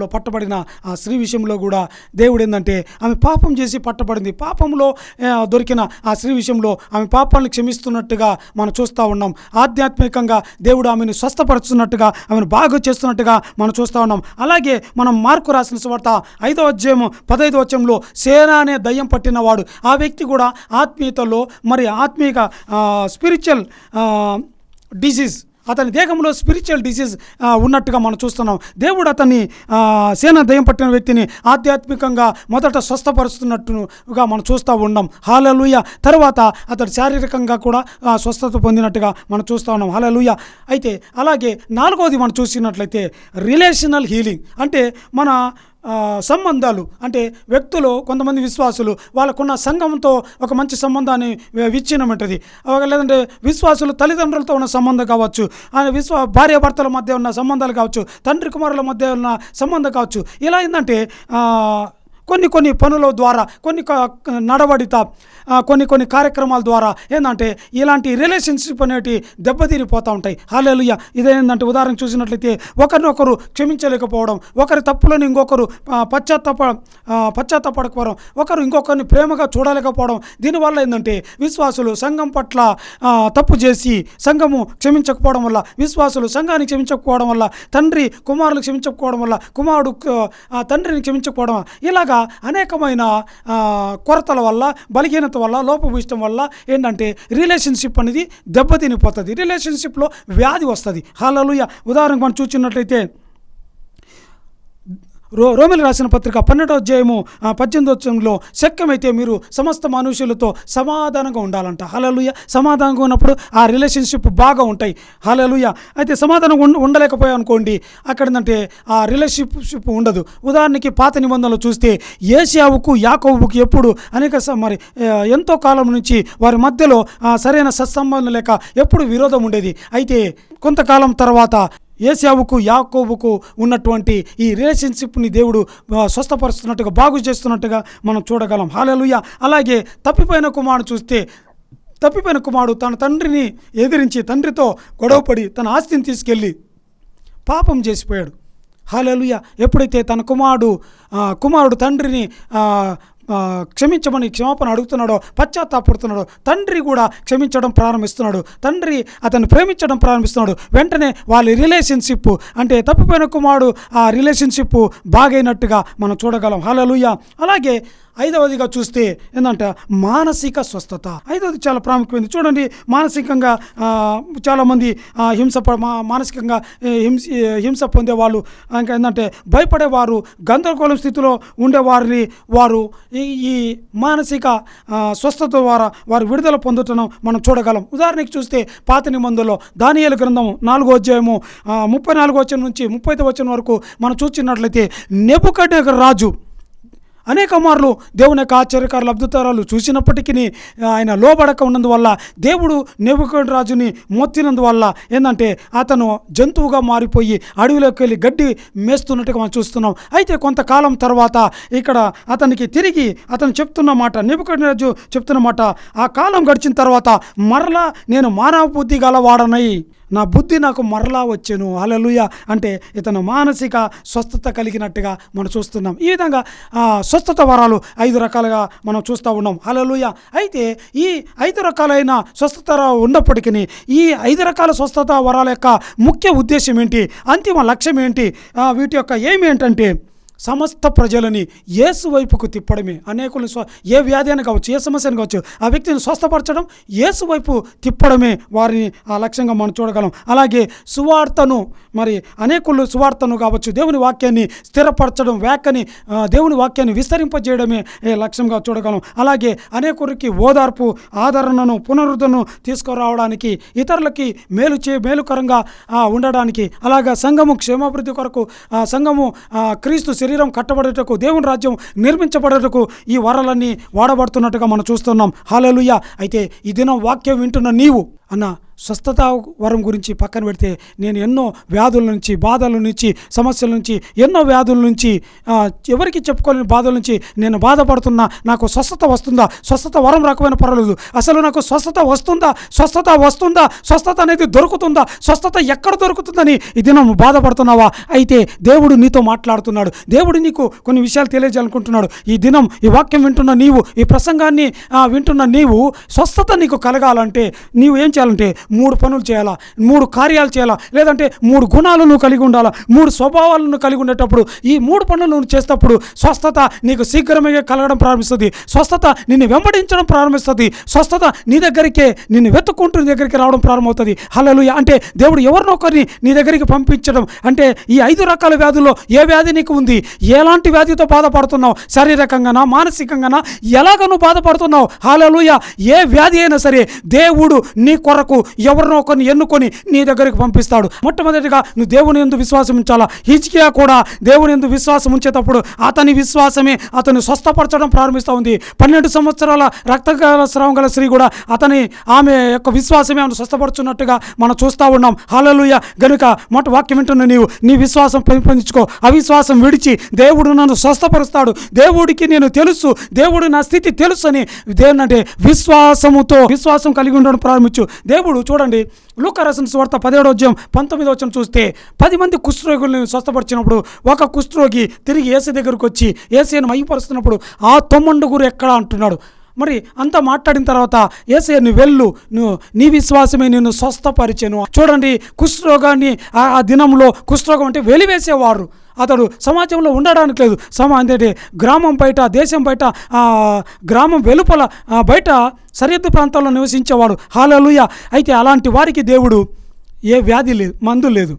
S1: లో పట్టబడిన ఆ స్త్రీ విషయంలో కూడా దేవుడు ఏంటంటే ఆమె పాపం చేసి పట్టబడింది. పాపంలో దొరికిన ఆ స్త్రీ విషయంలో ఆమె పాపాలను క్షమిస్తున్నట్టుగా మనం చూస్తూ ఉన్నాం. ఆధ్యాత్మికంగా దేవుడు ఆమెను స్వస్థపరుస్తున్నట్టుగా ఆమెను బాగు చేస్తున్నట్టుగా మనం చూస్తూ ఉన్నాం. అలాగే మనం మార్కు రాసిన సువార్త ఐదో అధ్యాయం పదైదో అధ్యాయంలో సేన అనే దయ్యం పట్టినవాడు. ఆ వ్యక్తి కూడా ఆత్మీయతలో మరి ఆత్మీయ స్పిరిచువల్ డిసీజ్ అతని దేహంలో స్పిరిచువల్ డిసీజ్ ఉన్నట్టుగా మనం చూస్తున్నాం. దేవుడు అతన్ని సేన దయ్యం పట్టిన వ్యక్తిని ఆధ్యాత్మికంగా మొదట స్వస్థపరుస్తున్నట్టుగా మనం చూస్తూ ఉన్నాం. హాలలుయ తర్వాత అతడు శారీరకంగా కూడా స్వస్థత పొందినట్టుగా మనం చూస్తూ ఉన్నాం. హాలలుయ అయితే అలాగే నాలుగవది మనం చూసినట్లయితే రిలేషనల్ హీలింగ్ అంటే మన సంబంధాలు. అంటే వ్యక్తులు కొంతమంది విశ్వాసులు వాళ్ళకున్న సంఘంతో ఒక మంచి సంబంధాన్ని విచ్ఛిన్నం ఉంటుంది. లేదంటే విశ్వాసులు తల్లిదండ్రులతో ఉన్న సంబంధం కావచ్చు విశ్వ భార్యాభర్తల మధ్య ఉన్న సంబంధాలు కావచ్చు తండ్రి కుమారుల మధ్య ఉన్న సంబంధం కావచ్చు. ఇలా ఏంటంటే కొన్ని కొన్ని పనుల ద్వారా కొన్ని నడవడిత కొన్ని కొన్ని కార్యక్రమాల ద్వారా ఏంటంటే ఇలాంటి రిలేషన్షిప్ అనేటి దెబ్బతీరిపోతూ ఉంటాయి. హాలేలుయ్య ఇదేంటంటే ఉదాహరణ చూసినట్లయితే ఒకరినొకరు క్షమించలేకపోవడం ఒకరి తప్పులను ఇంకొకరు పశ్చాత్తాప పశ్చాత్తాపడకపోవడం ఒకరు ఇంకొకరిని ప్రేమగా చూడలేకపోవడం దీనివల్ల ఏంటంటే విశ్వాసులు సంఘం పట్ల తప్పు చేసి సంఘము క్షమించకపోవడం వల్ల విశ్వాసులు సంఘాన్ని క్షమించకపోవడం వల్ల తండ్రి కుమారులు క్షమించకపోవడం వల్ల కుమారుడు తండ్రిని క్షమించకపోవడం ఇలాగా అనేకమైన కొరతల వల్ల బలహీనత వల్ల లోపభూయిష్టం వల్ల ఏంటంటే రిలేషన్షిప్ అనేది దెబ్బతినిపోతుంది. రిలేషన్షిప్లో వ్యాధి వస్తుంది. హలలుయ. ఉదాహరణకు మనం చూసినట్లయితే రో రోమిలు రాసిన పత్రిక పన్నెండో అధ్యాయము పద్దెనిమిదో అధ్యాయంలో శక్యమైతే మీరు సమస్త మనుషులతో సమాధానంగా ఉండాలంట. హలలుయ సమాధానంగా ఉన్నప్పుడు ఆ రిలేషన్షిప్ బాగా ఉంటాయి. హలలుయ అయితే సమాధానం ఉండ ఉండలేకపోయా అనుకోండి అక్కడ ఏంటంటే ఆ రిలేషన్షిప్ ఉండదు. ఉదాహరణకి పాత నిబంధనలు చూస్తే ఏషియావుకు యాకోబుకు ఎప్పుడు అనేక స- మరి ఎంతో కాలం నుంచి వారి మధ్యలో సరైన సత్సంబంధం లేక ఎప్పుడు విరోధం ఉండేది. అయితే కొంతకాలం తర్వాత ఏసావుకు యాకోబుకు ఉన్నటువంటి ఈ రిలేషన్షిప్ని దేవుడు స్వస్థపరుస్తున్నట్టుగా బాగు చేస్తున్నట్టుగా మనం చూడగలం. హాలలుయ. అలాగే తప్పిపోయిన కుమారుడు చూస్తే తప్పిపోయిన కుమారుడు తన తండ్రిని ఎదిరించి తండ్రితో గొడవపడి తన ఆస్తిని తీసుకెళ్ళి పాపం చేసిపోయాడు. హాలలుయ. ఎప్పుడైతే తన కుమారుడు కుమారుడు తండ్రిని క్షమించమని క్షమాపణ అడుగుతున్నాడో పశ్చాత్తాపడుతున్నాడో తండ్రి కూడా క్షమించడం ప్రారంభిస్తున్నాడు. తండ్రి అతన్ని ప్రేమించడం ప్రారంభిస్తున్నాడు. వెంటనే వాళ్ళ రిలేషన్షిప్ అంటే తప్పిపోయిన కుమారుడు ఆ రిలేషన్షిప్ బాగైనట్టుగా మనం చూడగలం. హాలలుయ అలాగే ఐదవదిగా చూస్తే ఏంటంట మానసిక స్వస్థత. ఐదవది చాలా ప్రాముఖ్యమైనది చూడండి మానసికంగా చాలామంది హింస ప- మానసికంగా హింస హింస పొందే హింస పొందేవాళ్ళు ఇంకా ఏంటంటే భయపడేవారు గందరగోళం స్థితిలో ఉండేవారిని వారు ఈ మానసిక స్వస్థత ద్వారా వారు విడుదల పొందుటం మనం చూడగలం. ఉదాహరణకి చూస్తే పాత నిబంధనలో దానియేలు గ్రంథం నాలుగో అధ్యాయము ముప్పై నాలుగో వచ్చిన నుంచి ముప్పై ఐదు వచ్చిన వరకు మనం చూసినట్లయితే నెబుకడ్నెజర్ రాజు అనేక మార్లు దేవుని యొక్క ఆశ్చర్యకారుల అద్భుతాలు చూసినప్పటికీ ఆయన లోబడక ఉన్నందువల్ల దేవుడు నెబుకడ్ రాజుని మొత్తినందువల్ల ఏంటంటే అతను జంతువుగా మారిపోయి అడవిలోకి వెళ్ళి గడ్డి మేస్తున్నట్టుగా మనం చూస్తున్నాం. అయితే కొంతకాలం తర్వాత ఇక్కడ అతనికి తిరిగి అతను చెప్తున్న మాట నెబుకడ్ రాజు చెప్తున్న మాట ఆ కాలం గడిచిన తర్వాత మరలా నేను మానవ బుద్ధి గలవాడనై నా బుద్ధి నాకు మరలా వచ్చాను. అలలుయ అంటే ఇతను మానసిక స్వస్థత కలిగినట్టుగా మనం చూస్తున్నాం. ఈ విధంగా స్వస్థత వరాలు ఐదు రకాలుగా మనం చూస్తూ ఉన్నాం. అలలుయ అయితే ఈ ఐదు రకాలైన స్వస్థత ఉన్నప్పటికీ ఈ ఐదు రకాల స్వస్థత వరాల యొక్క ముఖ్య ఉద్దేశం ఏంటి? అంతిమ లక్ష్యం ఏంటి? వీటి యొక్క ఏమి ఏంటంటే సమస్త ప్రజలని యేసు వైపుకు తిప్పడమే. అనేకులు స్వ ఏ వ్యాధి అని కావచ్చు ఏ సమస్య అని కావచ్చు ఆ వ్యక్తిని స్వస్థపరచడం యేసు వైపు తిప్పడమే వారిని ఆ లక్ష్యంగా మనం చూడగలం. అలాగే సువార్తను మరి అనేకులు సువార్తను కావచ్చు దేవుని వాక్యాన్ని స్థిరపరచడం వ్యాఖ్యని దేవుని వాక్యాన్ని విస్తరింపజేయడమే ఏ లక్ష్యంగా చూడగలం. అలాగే అనేకురికి ఓదార్పు ఆదరణను పునరుద్ధరణను తీసుకురావడానికి ఇతరులకి మేలు చే మేలుకరంగా ఉండడానికి అలాగా సంఘము క్షేమాభివృద్ధి కొరకు ఆ, సంఘము క్రీస్తు శరీరం కట్టబడేటకు దేవుని రాజ్యం నిర్మించబడేటకు ఈ వరాలన్నీ వాడబడుతున్నట్టుగా మనం చూస్తున్నాం. హాలలుయ అయితే ఈ దినం వాక్యం వింటున్న నీవు అన్న స్వస్థత వరం గురించి పక్కన పెడితే నేను ఎన్నో వ్యాధుల నుంచి బాధల నుంచి సమస్యల నుంచి ఎన్నో వ్యాధుల నుంచి ఎవరికి చెప్పుకోలేని బాధల నుంచి నేను బాధపడుతున్నా. నాకు స్వస్థత వస్తుందా? స్వస్థత వరం రకమైన పర్వాలేదు. అసలు నాకు స్వస్థత వస్తుందా? స్వస్థత వస్తుందా? స్వస్థత అనేది దొరుకుతుందా? స్వస్థత ఎక్కడ దొరుకుతుందని ఈ దినం నువ్వు బాధపడుతున్నావా? అయితే దేవుడు నీతో మాట్లాడుతున్నాడు. దేవుడు నీకు కొన్ని విషయాలు తెలియజేయాలనుకుంటున్నాడు. ఈ దినం ఈ వాక్యం వింటున్న నీవు ఈ ప్రసంగాన్ని వింటున్న నీవు స్వస్థత నీకు కలగాలంటే నీవు ఏం చేయాలంటే మూడు పనులు చేయాలా? మూడు కార్యాలు చేయాలా? లేదంటే మూడు గుణాలు నువ్వు కలిగి ఉండాలా? మూడు స్వభావాలను కలిగి ఉండేటప్పుడు ఈ మూడు పనులు నువ్వు చేసేటప్పుడు స్వస్థత నీకు శీఘ్రమే కలగడం ప్రారంభిస్తుంది. స్వస్థత నిన్ను వెంబడించడం ప్రారంభిస్తుంది. స్వస్థత నీ దగ్గరికే నిన్ను వెతుక్కుంటూ నీ దగ్గరికి రావడం ప్రారంభమవుతుంది. హలలు అంటే దేవుడు ఎవరినో ఒకరిని నీ దగ్గరికి పంపించడం అంటే ఈ ఐదు రకాల వ్యాధుల్లో ఏ వ్యాధి నీకు ఉంది? ఎలాంటి వ్యాధితో బాధపడుతున్నావు? శారీరకంగానా? మానసికంగానా? ఎలాగ నువ్వు బాధపడుతున్నావు? హాలలుయ ఏ వ్యాధి అయినా సరే దేవుడు నీ కొరకు ఎవరినో ఒకరిని ఎన్నుకొని నీ దగ్గరికి పంపిస్తాడు. మొట్టమొదటిగా నువ్వు దేవుని ఎందు విశ్వాసం ఉంచాలా? హిజ్కియా కూడా దేవుని ఎందు విశ్వాసం ఉంచేటప్పుడు అతని విశ్వాసమే అతను స్వస్థపరచడం ప్రారంభిస్తూ ఉంది. పన్నెండు సంవత్సరాల రక్తకాల స్రావం గల స్త్రీ కూడా అతని ఆమె యొక్క విశ్వాసమే ఆమెను స్వస్థపరుచున్నట్టుగా మనం చూస్తూ ఉన్నాం. హాలలుయ గనుక మొట్ట వాక్యం వింటున్న నీవు నీ విశ్వాసం పెంపొందించుకో. అవిశ్వాసం విడిచి దేవుడు నన్ను స్వస్థపరుస్తాడు. దేవుడికి నేను తెలుసు. దేవుడు నా స్థితి తెలుసు అని దేనంటే విశ్వాసముతో విశ్వాసం కలిగి ఉండడం ప్రారంభించు. దేవుడు చూడండి. లూకరసన స్వార్త పదిహేడో అధ్యాయం పంతొమ్మిదో వచ్చిన చూస్తే పది మంది కుష్ఠరోగుల్ని స్వస్థపరిచినప్పుడు ఒక కుష్ఠరోగి తిరిగి ఏసీ దగ్గరకు వచ్చి ఏసీని మైపరుస్తున్నప్పుడు ఆ తొమ్మండుగురు ఎక్కడ అంటున్నాడు? మరి అంతా మాట్లాడిన తర్వాత ఏసే నువ్వు వెళ్ళు నువ్వు నీ విశ్వాసమే నిన్ను స్వస్థపరిచాను. చూడండి కుష్ఠరోగాన్ని ఆ ఆ దినంలో కుష్ఠరోగం అంటే వెలివేసేవారు. అతడు సమాజంలో ఉండడానికి లేదు. సమా అంటే గ్రామం బయట దేశం బయట గ్రామం వెలుపల బయట సరిహద్దు ప్రాంతాల్లో నివసించేవాడు. హాలలుయ. అయితే అలాంటి వారికి దేవుడు ఏ వ్యాధి లేదు మందు లేదు.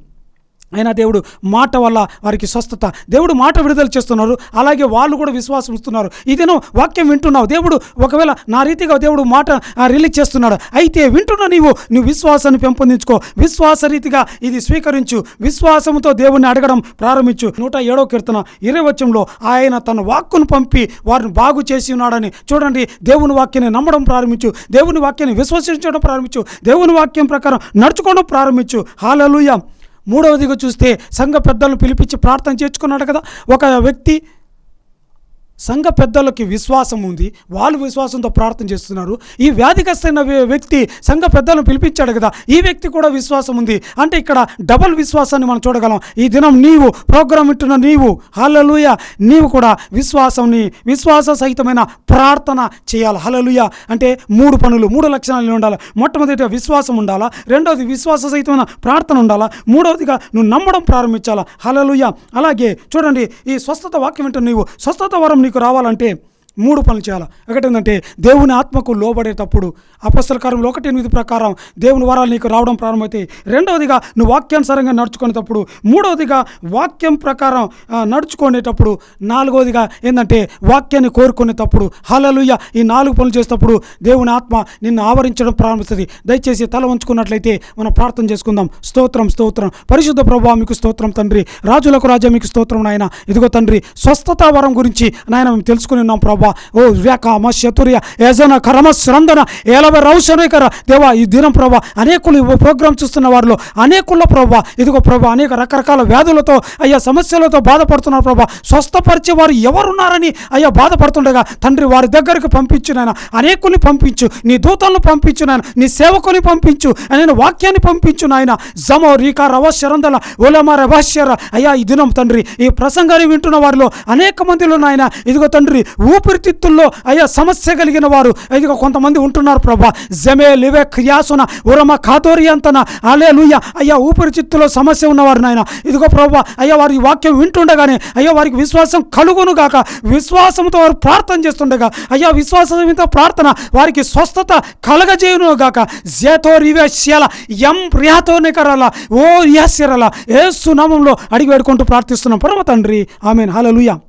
S1: అయినా దేవుడు మాట వల్ల వారికి స్వస్థత దేవుడు మాట విడుదల చేస్తున్నారు. అలాగే వాళ్ళు కూడా విశ్వాసం ఇస్తున్నారు. ఇదేనో వాక్యం వింటున్నావు. దేవుడు ఒకవేళ నా రీతిగా దేవుడు మాట రిలీజ్ చేస్తున్నాడు అయితే వింటున్న నీవు నువ్వు విశ్వాసాన్ని పెంపొందించుకో. విశ్వాస రీతిగా ఇది స్వీకరించు. విశ్వాసంతో దేవుణ్ణి అడగడం ప్రారంభించు. నూట ఏడో కీర్తన ఇరవచంలో ఆయన తన వాక్కును పంపి వారిని బాగు చేసి ఉన్నాడని చూడండి. దేవుని వాక్యాన్ని నమ్మడం ప్రారంభించు. దేవుని వాక్యాన్ని విశ్వసించడం ప్రారంభించు. దేవుని వాక్యం ప్రకారం నడుచుకోవడం ప్రారంభించు. హాలలుయా. మూడవదిగా చూస్తే సంఘ పెద్దలను పిలిపించి ప్రార్థన చేర్చుకున్నాడు కదా. ఒక వ్యక్తి సంఘ పెద్దలకి విశ్వాసం ఉంది. వాళ్ళు విశ్వాసంతో ప్రార్థన చేస్తున్నారు. ఈ వ్యాధిగ్రస్తైన వ్యక్తి సంఘ పెద్దలను పిలిపించాడు కదా ఈ వ్యక్తి కూడా విశ్వాసం ఉంది. అంటే ఇక్కడ డబల్ విశ్వాసాన్ని మనం చూడగలం. ఈ దినం నీవు ప్రోగ్రాం వింటున్న నీవు హలలుయ నీవు కూడా విశ్వాసంని విశ్వాస సహితమైన ప్రార్థన చేయాలి. హలలుయ అంటే మూడు పనులు మూడు లక్షణాలు ఉండాలి. మొట్టమొదటిగా విశ్వాసం ఉండాలా రెండవది విశ్వాస సహితమైన ప్రార్థన ఉండాలా మూడవదిగా నువ్వు నమ్మడం ప్రారంభించాలా. హలలుయ అలాగే చూడండి ఈ స్వస్థత వాక్యం వింటున్న నీవు స్వస్థత వరం నీకు రావాలంటే మూడు పనులు చేయాలి? ఒకటి ఏంటంటే దేవుని ఆత్మకు లోబడేటప్పుడు అపస్తల కార్యంలో ఒకటి ఎనిమిది ప్రకారం దేవుని వరాలు నీకు రావడం ప్రారంభమవుతాయి రెండవదిగా నువ్వు వాక్యానుసారంగా నడుచుకునేటప్పుడు మూడవదిగా వాక్యం ప్రకారం నడుచుకునేటప్పుడు నాలుగవదిగా ఏంటంటే వాక్యాన్ని కోరుకునేటప్పుడు హలలుయ్య ఈ నాలుగు పనులు చేసేటప్పుడు దేవుని ఆత్మ నిన్ను ఆవరించడం ప్రారంభిస్తుంది. దయచేసి తల ఉంచుకున్నట్లయితే మనం ప్రార్థన చేసుకుందాం. స్తోత్రం స్తోత్రం. పరిశుద్ధ ప్రభావ మీకు స్తోత్రం తండ్రి. రాజులకు రాజా మీకు స్తోత్రం నాయన. ఇదిగో తండ్రి స్వస్థత వరం గురించి నాయన మేము తెలుసుకుని ఉన్నాం ప్రభావ ఓ వ్యాక చతుర్య యజన కరమ స్రందన ఏలవ రౌశనేకర. దేవా ఈ దినం ప్రభా అనేకులు ప్రోగ్రాం చూస్తున్న వారిలో అనేకుల ప్రభా ఇదిగో ప్రభా అనేక రకరకాల వ్యాధులతో అయ్యా సమస్యలతో బాధపడుతున్నారు ప్రభా. స్వస్థపరిచే వారు ఎవరున్నారని అయ్యా బాధపడుతుండగా తండ్రి వారి దగ్గరికి పంపించునైనా అనేకుల్ని పంపించు నీ దూతలను పంపించు నాయన. నీ సేవకుని పంపించు నేను వాక్యాన్ని పంపించు నాయన. జమో రీకా రవ శరందల ఓలమ రభాష్యర అయ్యా ఈ దినం తండ్రి ఈ ప్రసంగాన్ని వింటున్న వారిలో అనేక మందిలో నాయన ఇదిగో తండ్రి ఊపిరి ఊపిరితిత్తుల్లో అయ్యా సమస్య కలిగిన వారు. ఇదిగో కొంతమంది ఉంటున్నారు ప్రభా. జమే లివే క్రియాసున ఉరమ కాతోరి అంతన? అలే అయ్యా ఊపిరితిత్తులో సమస్య ఉన్నవారు నాయన. ఇదిగో ప్రభా అయ్యా వారి వాక్యం వింటుండగానే అయ్యా వారికి విశ్వాసం కలుగును గాక. విశ్వాసంతో వారు ప్రార్థన చేస్తుండగా అయ్యా విశ్వాసంతో ప్రార్థన వారికి స్వస్థత కలగజేయును గాక. జేతో రివే శల ఎం ప్రియాతో నికరాల ఓ యాస్యరల ఏ సునామంలో అడిగి వేడుకుంటూ ప్రార్థిస్తున్నాం. పరమ తండ్రి ఆమెన్. హల్లెలూయా.